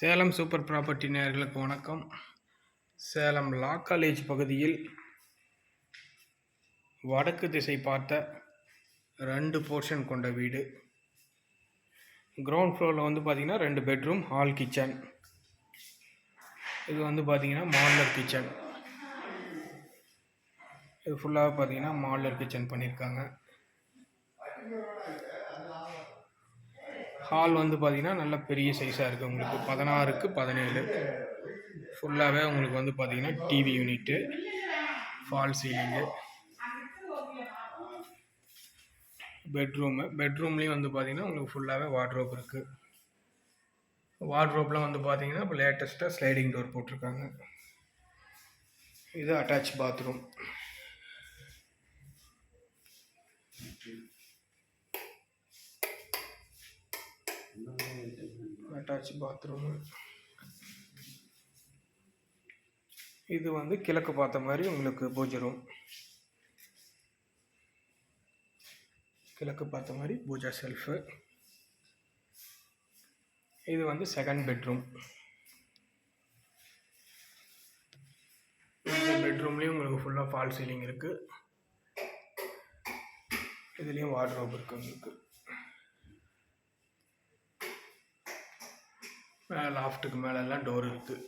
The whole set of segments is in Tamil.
சேலம் சூப்பர் ப்ராப்பர்ட்டி நேர்களுக்கு வணக்கம். சேலம் லா காலேஜ் பகுதியில் வடக்கு திசை பார்த்த ரெண்டு போர்ஷன் கொண்ட வீடு. கிரவுண்ட் ஃப்ளோரில் வந்து பார்த்திங்கன்னா ரெண்டு பெட்ரூம் ஹால் கிச்சன். இது வந்து பார்த்திங்கன்னா மாடலர் கிச்சன். இது ஃபுல்லாக பார்த்தீங்கன்னா மாடலர் கிச்சன் பண்ணியிருக்காங்க ஹால் வந்து பார்த்திங்கன்னா நல்ல பெரிய சைஸாக இருக்குது உங்களுக்கு பதினாறுக்கு பதினேழு. ஃபுல்லாகவே உங்களுக்கு வந்து பார்த்திங்கன்னா TV unit fall ceiling bedroom பெட்ரூம்லேயும் வந்து பார்த்திங்கன்னா உங்களுக்கு ஃபுல்லாகவே வார்ட்ரோப் இருக்குது வார்ட்ரோப்லாம் வந்து பார்த்திங்கன்னா இப்போ லேட்டஸ்ட்டாக ஸ்லைடிங் டோர் போட்டிருக்காங்க. இது அட்டாச் பாத்ரூம் அட்டாச் பாத்ரூமு இது வந்து கிழக்கு பார்த்த மாதிரி உங்களுக்கு பூஜை ரூம் கிழக்கு பார்த்த மாதிரி பூஜா செல்ஃபு இது வந்து செகண்ட் பெட்ரூம் இந்த பெட்ரூம்லேயும் உங்களுக்கு ஃபுல்லாக ஃபால் சீலிங் இருக்குது இதுலேயும் வார்ட்ரோப் இருக்குது உங்களுக்கு. லாஃப்ட்டுக்கு மேலெல்லாம் டோர் இருக்குது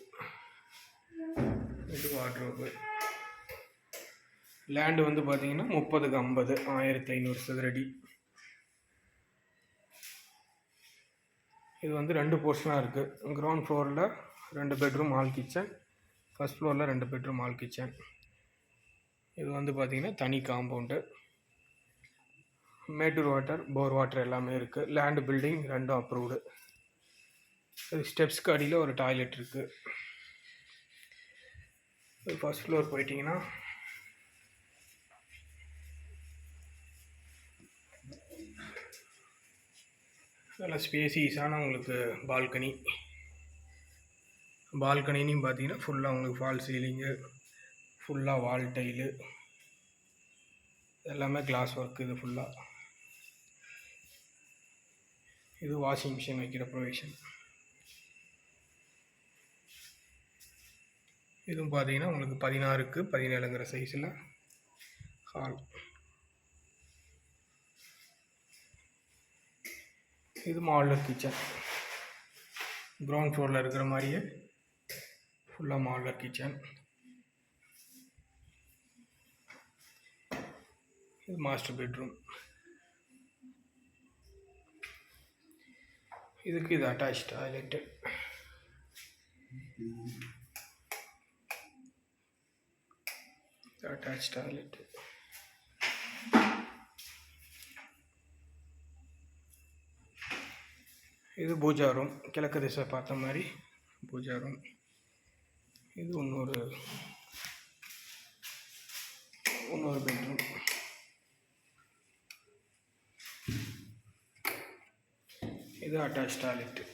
இது வாட்ரோப்பு லேண்டு வந்து பார்த்தீங்கன்னா முப்பதுக்கு ஐம்பது ஆயிரத்தி ஐநூறு சதுரடி. இது வந்து ரெண்டு போர்ஷனாக இருக்குது கிரவுண்ட் ஃப்ளோரில் ரெண்டு பெட்ரூம் ஹால் கிச்சன் ஃபஸ்ட் ஃப்ளோரில் ரெண்டு பெட்ரூம் ஹால் கிச்சன் இது வந்து பார்த்திங்கன்னா தனி compound Mettur water bore water எல்லாமே இருக்குது லேண்டு பில்டிங் ரெண்டும் அப்ரூவ்டு ஸ்டெப்ஸ்க்கு அடியில் ஒரு டாய்லெட் இருக்குது ஃபஸ்ட் ஃப்ளோர் போயிட்டிங்கன்னா நல்ல ஸ்பேசிஸான உங்களுக்கு பால்கனி பால்கனின்னு பார்த்தீங்கன்னா ஃபுல்லாக உங்களுக்கு ஃபால் சீலிங்கு ஃபுல்லாக வால் டைலு எல்லாமே கிளாஸ் ஒர்க் இது ஃபுல்லாக இது வாஷிங் மிஷின் வைக்கிற ப்ரொவிஷன் இதுவும் பார்த்தீங்கன்னா உங்களுக்கு பதினாறுக்கு பதினேழுங்கிற சைஸில் ஹால் இது மாடலர் கிச்சன் கிரவுண்ட் ஃப்ளோரில் இருக்கிற மாதிரியே ஃபுல்லாக மாடலர் கிச்சன் இது மாஸ்டர் பெட்ரூம் இதுக்கு இது அட்டாச் டாய்லெட்டு அட்டாச் டாய்லெட் இது பூஜா ரூம் கிழக்கு திசை பார்த்த மாதிரி பூஜா ரூம் இது இன்னொரு இன்னொரு பெட்ரூம் இது அட்டாச் டாய்லெட்டு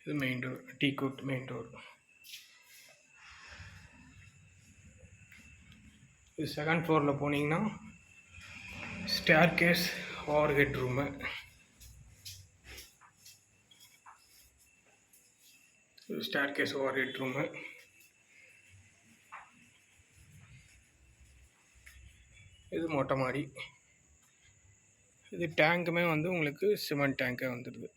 இது மெயின் டோர் டீ கோட் மெயின் டோர் இது செகண்ட் ஃப்ளோரில் போனீங்கன்னா staircase overhead room staircase overhead room இது மொட்டை மாடி. இது டேங்க்குமே வந்து உங்களுக்கு சிமெண்ட் டேங்கே வந்துடுது